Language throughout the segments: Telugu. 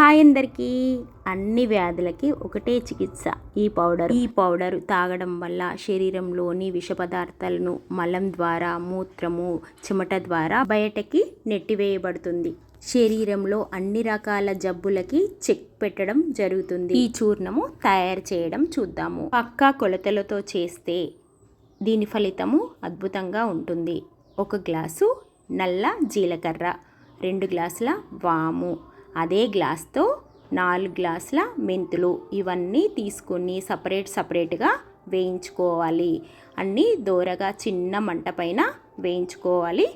హాయ్ అందరికీ. అన్ని వ్యాధులకి ఒకటే చికిత్స ఈ పౌడర్. ఈ పౌడర్ తాగడం వల్ల శరీరంలోని విష పదార్థాలను మలం ద్వారా మూత్రము చెమట ద్వారా బయటకి నెట్టివేయబడుతుంది. శరీరంలో అన్ని రకాల జబ్బులకి చెక్ పెట్టడం జరుగుతుంది. ఈ చూర్ణము తయారు చేయడం చూద్దాము. పక్కా కొలతలతో చేస్తే దీని ఫలితము అద్భుతంగా ఉంటుంది. ఒక గ్లాసు నల్ల జీలకర్ర రెండు గ్లాసుల వాము. అదే గ్లాస్తో నాలుగు గ్లాసుల మెంతులు ఇవన్నీ తీసుకొని సపరేట్ సపరేట్గా వేయించుకోవాలి. అన్నీ దోరగా చిన్న మంట పైన వేయించుకోవాలి.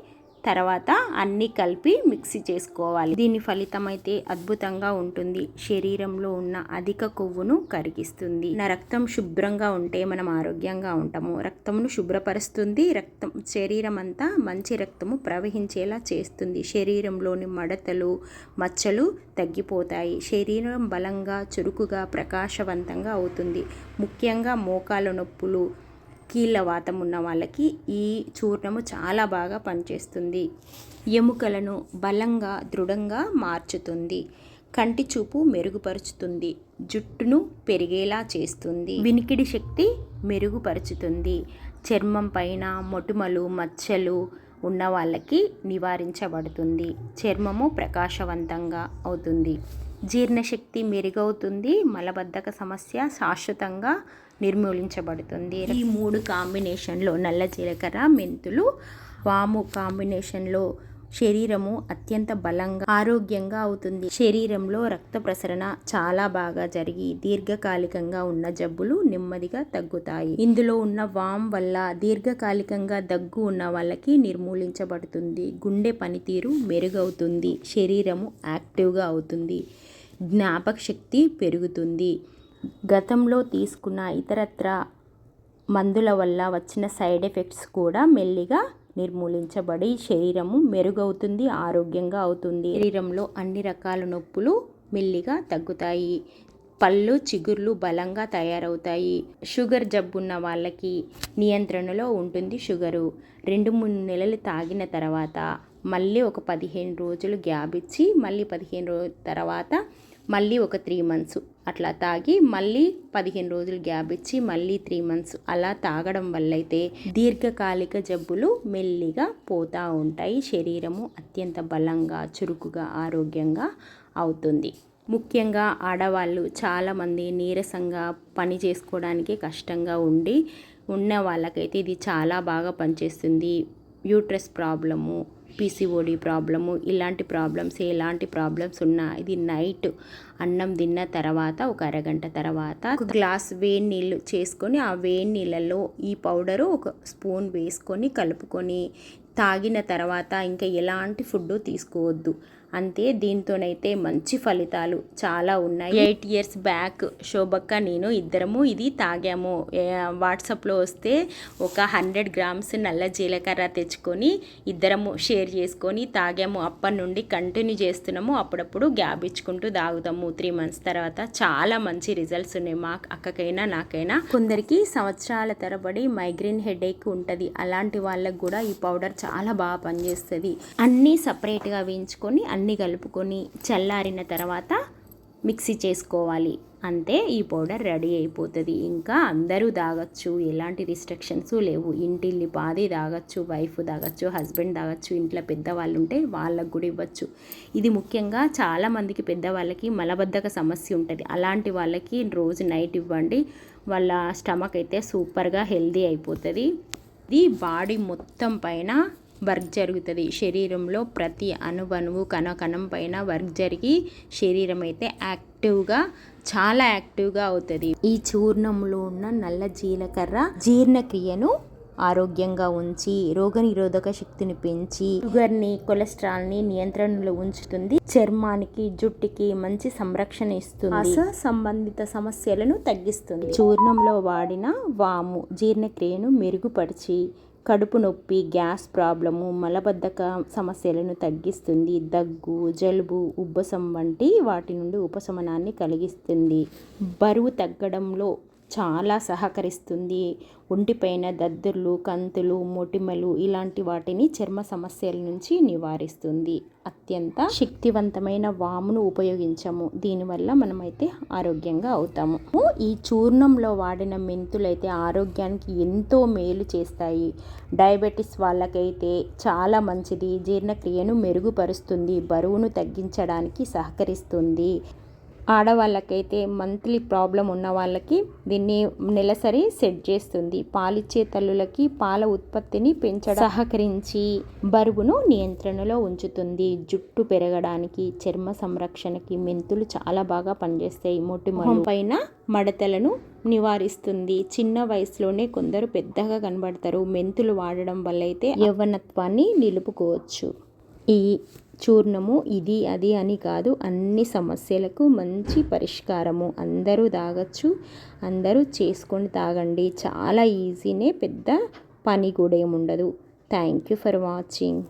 తర్వాత అన్నీ కలిపి మిక్సీ చేసుకోవాలి. దీని ఫలితం అయితే అద్భుతంగా ఉంటుంది. శరీరంలో ఉన్న అధిక కొవ్వును కరిగిస్తుంది. నా రక్తం శుభ్రంగా ఉంటే మనం ఆరోగ్యంగా ఉంటాము. రక్తమును శుభ్రపరుస్తుంది. రక్తం శరీరం అంతా మంచి రక్తము ప్రవహించేలా చేస్తుంది. శరీరంలోని మడతలు మచ్చలు తగ్గిపోతాయి. శరీరం బలంగా చురుకుగా ప్రకాశవంతంగా అవుతుంది. ముఖ్యంగా మోకాల నొప్పులు కీళ్ళ వాతం ఉన్న వాళ్ళకి ఈ చూర్ణము చాలా బాగా పనిచేస్తుంది. ఎముకలను బలంగా దృఢంగా మార్చుతుంది. కంటి చూపు మెరుగుపరుచుతుంది. జుట్టును పెరిగేలా చేస్తుంది. వినికిడి శక్తి మెరుగుపరుచుతుంది. చర్మం పైన మొటిమలు మచ్చలు ఉన్న వాళ్ళకి నివారించబడుతుంది. చర్మము ప్రకాశవంతంగా అవుతుంది. జీర్ణశక్తి మెరుగవుతుంది మలబద్ధక సమస్య శాశ్వతంగా నిర్మూలించబడుతుంది. ఈ మూడు కాంబినేషన్లో నల్ల జీలకర్ర మెంతులు. వాము కాంబినేషన్లో శరీరము అత్యంత బలంగా ఆరోగ్యంగా అవుతుంది. శరీరంలో రక్త ప్రసరణ చాలా బాగా జరిగి దీర్ఘకాలికంగా ఉన్న జబ్బులు నెమ్మదిగా తగ్గుతాయి. ఇందులో ఉన్న వామ్ వల్ల దీర్ఘకాలికంగా దగ్గు ఉన్న వాళ్ళకి నిర్మూలించబడుతుంది. గుండె పనితీరు మెరుగవుతుంది. శరీరము యాక్టివ్గా అవుతుంది. జ్ఞాపక శక్తి పెరుగుతుంది. గతంలో తీసుకున్న ఇతరత్ర మందుల వల్ల వచ్చిన సైడ్ ఎఫెక్ట్స్ కూడా మెల్లిగా నిర్మూలించబడి శరీరము మెరుగవుతుంది ఆరోగ్యంగా అవుతుంది. శరీరంలో అన్ని రకాల నొప్పులు మెల్లిగా తగ్గుతాయి. పళ్ళు చిగుర్లు బలంగా తయారవుతాయి. షుగర్ జబ్బున్న వాళ్ళకి నియంత్రణలో ఉంటుంది షుగరు. రెండు మూడు నెలలు తాగిన తర్వాత మళ్ళీ ఒక పదిహేను రోజులు గ్యాప్ ఇచ్చి మళ్ళీ పదిహేను రోజుల తర్వాత మళ్ళీ ఒక త్రీ మంత్స్ అట్లా తాగి మళ్ళీ పదిహేను రోజులు గ్యాప్ ఇచ్చి మళ్ళీ త్రీ మంత్స్ అలా తాగడం వల్ల అయితే దీర్ఘకాలిక జబ్బులు మెల్లిగా పోతూ ఉంటాయి. శరీరము అత్యంత బలంగా చురుకుగా ఆరోగ్యంగా అవుతుంది. ముఖ్యంగా ఆడవాళ్ళు చాలామంది నీరసంగా పని చేసుకోవడానికి కష్టంగా ఉండి ఉన్న వాళ్ళకైతే ఇది చాలా బాగా పనిచేస్తుంది. యూట్రస్ ప్రాబ్లము పీసీఓడి ప్రాబ్లము ఇలాంటి ప్రాబ్లమ్స్ ఎలాంటి ప్రాబ్లమ్స్ ఉన్నా ఇది నైట్ అన్నం తిన్న తర్వాత ఒక అరగంట తర్వాత ఒక గ్లాస్ వేడి నీళ్ళు చేసుకొని ఆ వేడి నీళ్ళలో ఈ పౌడరు ఒక స్పూన్ వేసుకొని కలుపుకొని తాగిన తర్వాత ఇంకా ఎలాంటి ఫుడ్ తీసుకోవద్దు. అంతే దీంతోనైతే మంచి ఫలితాలు చాలా ఉన్నాయి. ఎయిట్ ఇయర్స్ బ్యాక్ శోభక్క నేను ఇద్దరము ఇది తాగాము. వాట్సాప్లో వస్తే ఒక హండ్రెడ్ గ్రామ్స్ నల్ల జీలకర్ర తెచ్చుకొని ఇద్దరము షేర్ చేసుకొని తాగాము. అప్పటి నుండి కంటిన్యూ చేస్తున్నాము. అప్పుడప్పుడు గ్యాప్ ఇచ్చుకుంటూ తాగుతాము. త్రీ మంత్స్ తర్వాత చాలా మంచి రిజల్ట్స్ ఉన్నాయి. మా అక్కకైనా నాకైనా. కొందరికి సంవత్సరాల తరబడి మైగ్రేన్ హెడేక్ ఉంటుంది. అలాంటి వాళ్ళకు కూడా ఈ పౌడర్ చాలా బాగా పనిచేస్తుంది. అన్నీ సపరేట్గా వేయించుకొని అన్ని కలుపుకొని చల్లారిన తర్వాత మిక్సీ చేసుకోవాలి. అంతే ఈ పౌడర్ రెడీ అయిపోతుంది. ఇంకా అందరూ తాగొచ్చు. ఎలాంటి రిస్ట్రిక్షన్స్ లేవు. ఇంటిల్లి పాది తాగొచ్చు వైఫ్ తాగొచ్చు హస్బెండ్ తాగొచ్చు ఇంట్లో పెద్దవాళ్ళు ఉంటే వాళ్ళకు కూడా ఇవ్వచ్చు. ఇది ముఖ్యంగా చాలామందికి పెద్దవాళ్ళకి మలబద్ధక సమస్య ఉంటుంది. అలాంటి వాళ్ళకి రోజు నైట్ ఇవ్వండి. వాళ్ళ స్టమక్ అయితే సూపర్గా హెల్దీ అయిపోతుంది. ఇది బాడీ మొత్తం పైన వర్క్ జరుగుతుంది. శరీరంలో ప్రతి అణువణువు కణ కణం పైన వర్క్ జరిగి శరీరం అయితే యాక్టివ్గా చాలా యాక్టివ్గా అవుతుంది. ఈ చూర్ణంలో ఉన్న నల్ల జీలకర్ర జీర్ణక్రియను ఆరోగ్యంగా ఉంచి రోగనిరోధక శక్తిని పెంచి షుగర్ని కొలెస్ట్రాల్ని నియంత్రణలో ఉంచుతుంది. చర్మానికి జుట్టుకి మంచి సంరక్షణ ఇస్తుంది. శ్వాస సంబంధిత సమస్యలను తగ్గిస్తుంది. చూర్ణంలో వాడిన వాము జీర్ణక్రియను మెరుగుపరిచి కడుపు నొప్పి గ్యాస్ ప్రాబ్లము మలబద్ధక సమస్యలను తగ్గిస్తుంది దగ్గు జలుబు ఉబ్బసం వంటి వాటి నుండి ఉపశమనాన్ని కలిగిస్తుంది. బరువు తగ్గడంలో చాలా సహకరిస్తుంది. ఒంటిపైన దద్దుర్లు కంతులు మొటిమలు ఇలాంటి వాటిని చర్మ సమస్యల నుంచి నివారిస్తుంది. అత్యంత శక్తివంతమైన వామును ఉపయోగించము. దీనివల్ల మనమైతే ఆరోగ్యంగా అవుతాము. ఈ చూర్ణంలో వాడిన మెంతులైతే ఆరోగ్యానికి ఎంతో మేలు చేస్తాయి. డయాబెటీస్ వాళ్ళకైతే చాలా మంచిది. జీర్ణక్రియను మెరుగుపరుస్తుంది. బరువును తగ్గించడానికి సహకరిస్తుంది. ఆడవాళ్ళకైతే మంత్లీ ప్రాబ్లం ఉన్న వాళ్ళకి దీన్ని నెలసరి సెట్ చేస్తుంది. పాలిచ్చే తల్లులకి పాల ఉత్పత్తిని పెంచడం సహకరించి బరువును నియంత్రణలో ఉంచుతుంది. జుట్టు పెరగడానికి చర్మ సంరక్షణకి మెంతులు చాలా బాగా పనిచేస్తాయి. మొటిమల పైన మడతలను నివారిస్తుంది. చిన్న వయసులోనే కొందరు పెద్దగా కనబడతారు. మెంతులు వాడడం వల్ల అయితే యవ్వనత్వాన్ని నిలుపుకోవచ్చు. ఈ చూర్ణము ఇది అది అని కాదు. అన్ని సమస్యలకు మంచి పరిష్కారము. అందరూ తాగొచ్చు అందరూ చేసుకొని తాగండి. చాలా ఈజీనే పెద్ద పని కూడా ఏముండదు. Thank you for watching